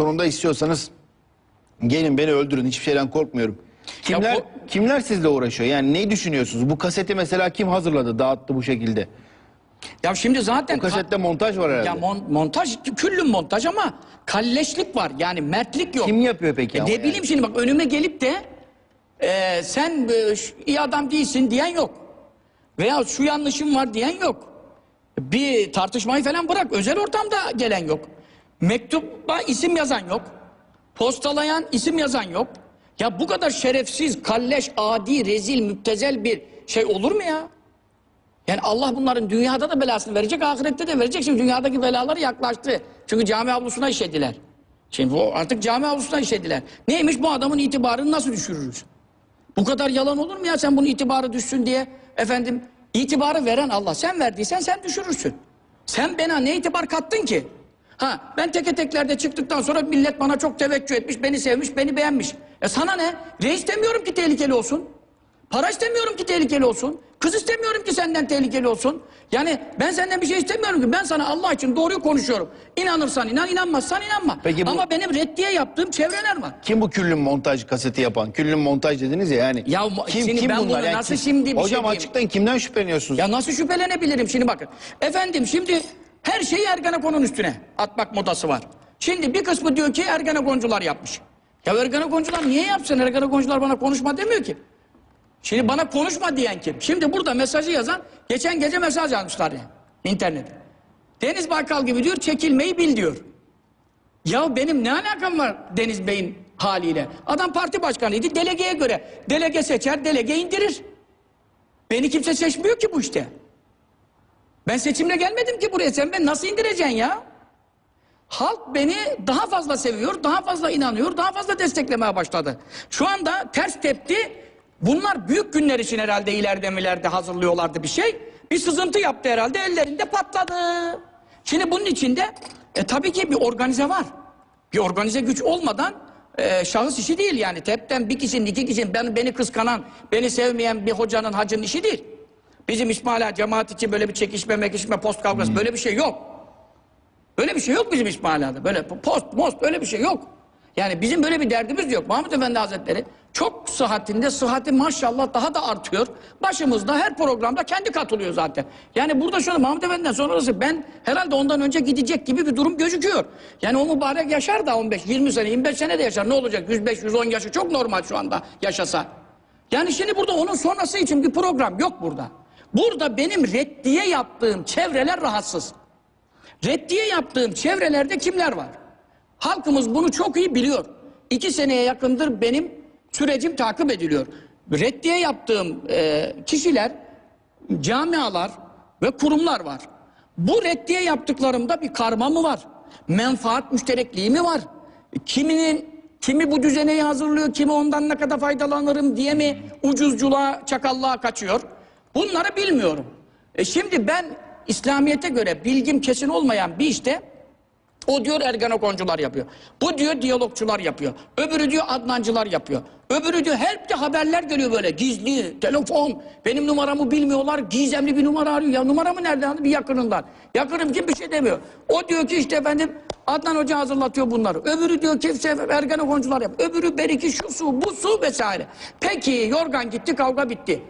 sonunda istiyorsanız gelin beni öldürün hiçbir şeyden korkmuyorum. Kimler bu- kimler sizle uğraşıyor? Yani ne düşünüyorsunuz? Bu kaseti mesela kim hazırladı, dağıttı bu şekilde? Ya şimdi zaten Bu kasette montaj var herhalde. ya mon- montaj küllün montaj ama kalleşlik var. Yani mertlik yok. Kim yapıyor peki E ne yani? bileyim şimdi bak önüme gelip de e, sen e, iyi adam değilsin diyen yok. Veya şu yanlışın var diyen yok. Bir tartışmayı falan bırak. Özel ortamda gelen yok. Mektupta isim yazan yok. Postalayan isim yazan yok. Ya bu kadar şerefsiz, kalleş, adi, rezil, müptezel bir şey olur mu ya? Yani Allah bunların dünyada da belasını verecek, ahirette de verecek. Şimdi dünyadaki belaları yaklaştı. Çünkü cami avlusuna işediler. Şimdi bu artık cami avlusuna işediler. Neymiş bu adamın itibarını nasıl düşürürüz? Bu kadar yalan olur mu ya sen bunun itibarı düşsün diye efendim itibarı veren Allah. Sen verdiysen sen düşürürsün. Sen bana ne itibar kattın ki? Ha ben teke teklerde çıktıktan sonra millet bana çok teveccüh etmiş, beni sevmiş, beni beğenmiş. E sana ne? Reis demiyorum ki tehlikeli olsun. Para istemiyorum ki tehlikeli olsun. Kız istemiyorum ki senden tehlikeli olsun. Yani ben senden bir şey istemiyorum ki. Ben sana Allah için doğruyu konuşuyorum. İnanırsan inan, inanmazsan inanma. Peki bu- Ama benim reddiye yaptığım çevreler var. Kim bu küllün montaj kaseti yapan? Küllün montaj dediniz ya yani. Ya şimdi ben bunu nasıl şimdi bir şey Hocam diyeyim? açıklayın kimden şüpheleniyorsunuz? Ya nasıl şüphelenebilirim şimdi bakın. Efendim şimdi her şeyi Ergenekon'un üstüne atmak modası var. Şimdi bir kısmı diyor ki Ergenekoncular yapmış. Ya Ergenekoncular niye yapsın? Ergenekoncular bana konuşma demiyor ki. Şimdi bana konuşma diyen kim? Şimdi burada mesajı yazan geçen gece mesaj yazmışlar ya internete. Deniz Baykal gibi diyor çekilmeyi bil diyor. Ya benim ne alakam var Deniz Bey'in haliyle? Adam parti başkanıydı delegeye göre. Delege seçer delege indirir. Beni kimse seçmiyor ki bu işte. Ben seçimle gelmedim ki buraya. Sen beni nasıl indireceksin ya? Halk beni daha fazla seviyor, daha fazla inanıyor, daha fazla desteklemeye başladı. Şu anda ters tepti. Bunlar büyük günler için herhalde ileride milerde hazırlıyorlardı bir şey. Bir sızıntı yaptı herhalde ellerinde patladı. Şimdi bunun içinde e, tabii ki bir organize var. Bir organize güç olmadan e, şahıs işi değil yani. Tepten bir kişinin, iki kişinin, ben, beni kıskanan, beni sevmeyen bir hocanın, hacının işi değil. Bizim İsmail Ağa cemaat için böyle bir çekişme, mekişme, post kavgası böyle bir şey yok. Böyle bir şey yok bizim İsmail Ağa'da. Böyle post, most öyle bir şey yok. Yani bizim böyle bir derdimiz yok. Mahmut Efendi Hazretleri çok sıhhatinde, sıhhati maşallah daha da artıyor. Başımızda her programda kendi katılıyor zaten. Yani burada şöyle Mahmut Efendi'den sonrası ben herhalde ondan önce gidecek gibi bir durum gözüküyor. Yani o mübarek yaşar da 15, 20 sene, 25 sene de yaşar. Ne olacak? 105, 110 yaşı çok normal şu anda yaşasa. Yani şimdi burada onun sonrası için bir program yok burada. Burada benim reddiye yaptığım çevreler rahatsız. Reddiye yaptığım çevrelerde kimler var? Halkımız bunu çok iyi biliyor. İki seneye yakındır benim sürecim takip ediliyor. Reddiye yaptığım e, kişiler, camialar ve kurumlar var. Bu reddiye yaptıklarımda bir karma mı var? Menfaat müşterekliği mi var? Kiminin kimi bu düzeneyi hazırlıyor, kimi ondan ne kadar faydalanırım diye mi ucuzculuğa, çakallığa kaçıyor? Bunları bilmiyorum. E şimdi ben İslamiyet'e göre bilgim kesin olmayan bir işte o diyor Ergenekoncular yapıyor. Bu diyor diyalogçular yapıyor. Öbürü diyor Adnancılar yapıyor. Öbürü diyor hep de haberler geliyor böyle gizli, telefon. Benim numaramı bilmiyorlar, gizemli bir numara arıyor. Ya numaramı nereden aldı? Bir yakınından. Yakınım kim bir şey demiyor. O diyor ki işte efendim Adnan Hoca hazırlatıyor bunları. Öbürü diyor ki Ergenekoncular yapıyor. Öbürü beriki şu su, bu su vesaire. Peki yorgan gitti, kavga bitti.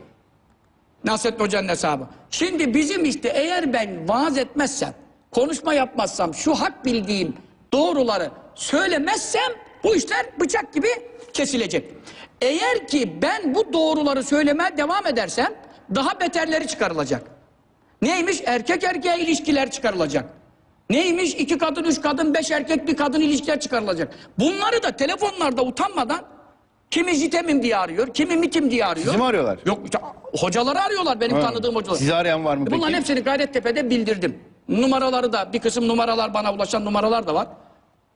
Nasrettin Hoca'nın hesabı. Şimdi bizim işte eğer ben vaaz etmezsem, konuşma yapmazsam, şu hak bildiğim doğruları söylemezsem bu işler bıçak gibi kesilecek. Eğer ki ben bu doğruları söylemeye devam edersem daha beterleri çıkarılacak. Neymiş? Erkek erkeğe ilişkiler çıkarılacak. Neymiş? İki kadın, üç kadın, beş erkek, bir kadın ilişkiler çıkarılacak. Bunları da telefonlarda utanmadan kimi jitemim diye arıyor, kimi mitim diye arıyor. Sizi mi arıyorlar? Yok hocaları arıyorlar benim Ha. tanıdığım hocalar. Sizi arayan var mı peki? Bunların hepsini Gayrettepe'de bildirdim. Numaraları da bir kısım numaralar bana ulaşan numaralar da var.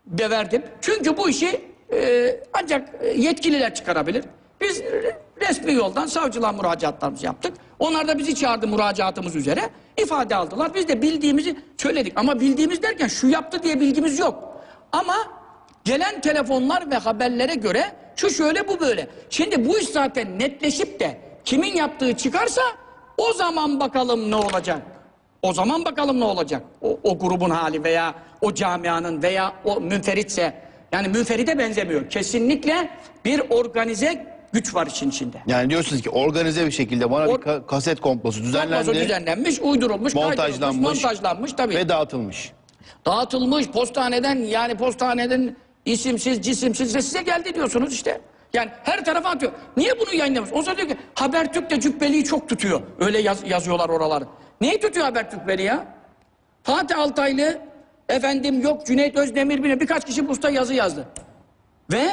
De verdim. Çünkü bu işi e, ancak e, yetkililer çıkarabilir. Biz e, resmi yoldan savcılığa müracaatlarımızı yaptık. Onlar da bizi çağırdı müracaatımız üzere. ifade aldılar. Biz de bildiğimizi söyledik. Ama bildiğimiz derken şu yaptı diye bilgimiz yok. Ama gelen telefonlar ve haberlere göre şu şöyle bu böyle. Şimdi bu iş zaten netleşip de kimin yaptığı çıkarsa o zaman bakalım ne olacak. O zaman bakalım ne olacak. O, o grubun hali veya o camianın veya o münferitse Yani müferide benzemiyor. Kesinlikle bir organize güç var işin içinde. Yani diyorsunuz ki organize bir şekilde bana Or- bir ka- kaset komplosu düzenlendi. Komplosu düzenlenmiş, uydurulmuş, montajlanmış, montajlanmış tabii. ve dağıtılmış. Dağıtılmış postaneden yani postaneden isimsiz cisimsiz ve size geldi diyorsunuz işte. Yani her tarafa atıyor. Niye bunu yayınlamış? O zaman diyor ki Habertürk de cübbeliği çok tutuyor. Öyle yaz- yazıyorlar oraları. Neyi tutuyor Habertürk beni ya? Fatih Altaylı efendim yok Cüneyt Özdemir bile birkaç kişi usta yazı yazdı. Ve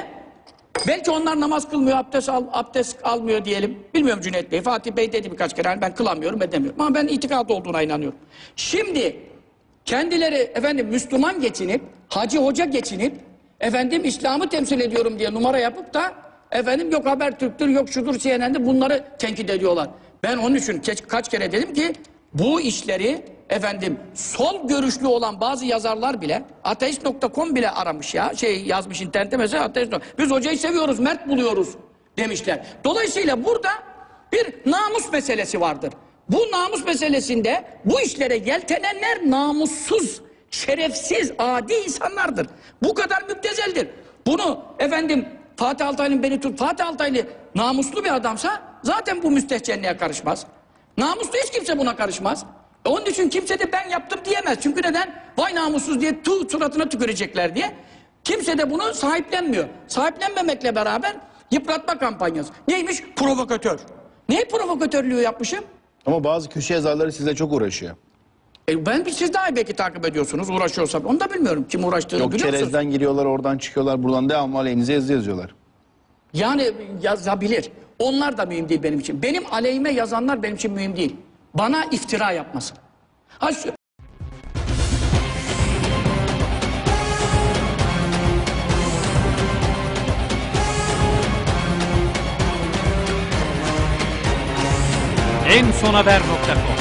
belki onlar namaz kılmıyor, abdest, al, abdest almıyor diyelim. Bilmiyorum Cüneyt Bey. Fatih Bey dedi birkaç kere. Yani ben kılamıyorum, edemiyorum. Ama ben itikadı olduğuna inanıyorum. Şimdi kendileri efendim Müslüman geçinip, hacı hoca geçinip, efendim İslam'ı temsil ediyorum diye numara yapıp da efendim yok Habertürk'tür, yok şudur CNN'de bunları tenkit ediyorlar. Ben onun için kaç kere dedim ki bu işleri efendim sol görüşlü olan bazı yazarlar bile ateist.com bile aramış ya şey yazmış internette mesela ateist. Biz hocayı seviyoruz, mert buluyoruz demişler. Dolayısıyla burada bir namus meselesi vardır. Bu namus meselesinde bu işlere yeltenenler namussuz, şerefsiz, adi insanlardır. Bu kadar müptezeldir. Bunu efendim Fatih Altaylı'nın beni tut. Fatih Altaylı namuslu bir adamsa zaten bu müstehcenliğe karışmaz. Namuslu hiç kimse buna karışmaz. E Onun için kimse de ben yaptım diyemez. Çünkü neden? Vay namussuz diye tu suratına tükürecekler diye. Kimse de bunu sahiplenmiyor. Sahiplenmemekle beraber yıpratma kampanyası. Neymiş? Provokatör. Neyi provokatörlüğü yapmışım? Ama bazı köşe yazarları sizle çok uğraşıyor. E ben bir siz daha belki takip ediyorsunuz, uğraşıyorsam. Onu da bilmiyorum kim uğraştığını Yok biliyor musunuz? çerezden giriyorlar oradan çıkıyorlar buradan devamlı aleyhinize yazı yazıyorlar. Yani yazabilir. Onlar da mühim değil benim için. Benim aleyhime yazanlar benim için mühim değil. Bana iftira yapmasın. Ha şu, en son haber.com.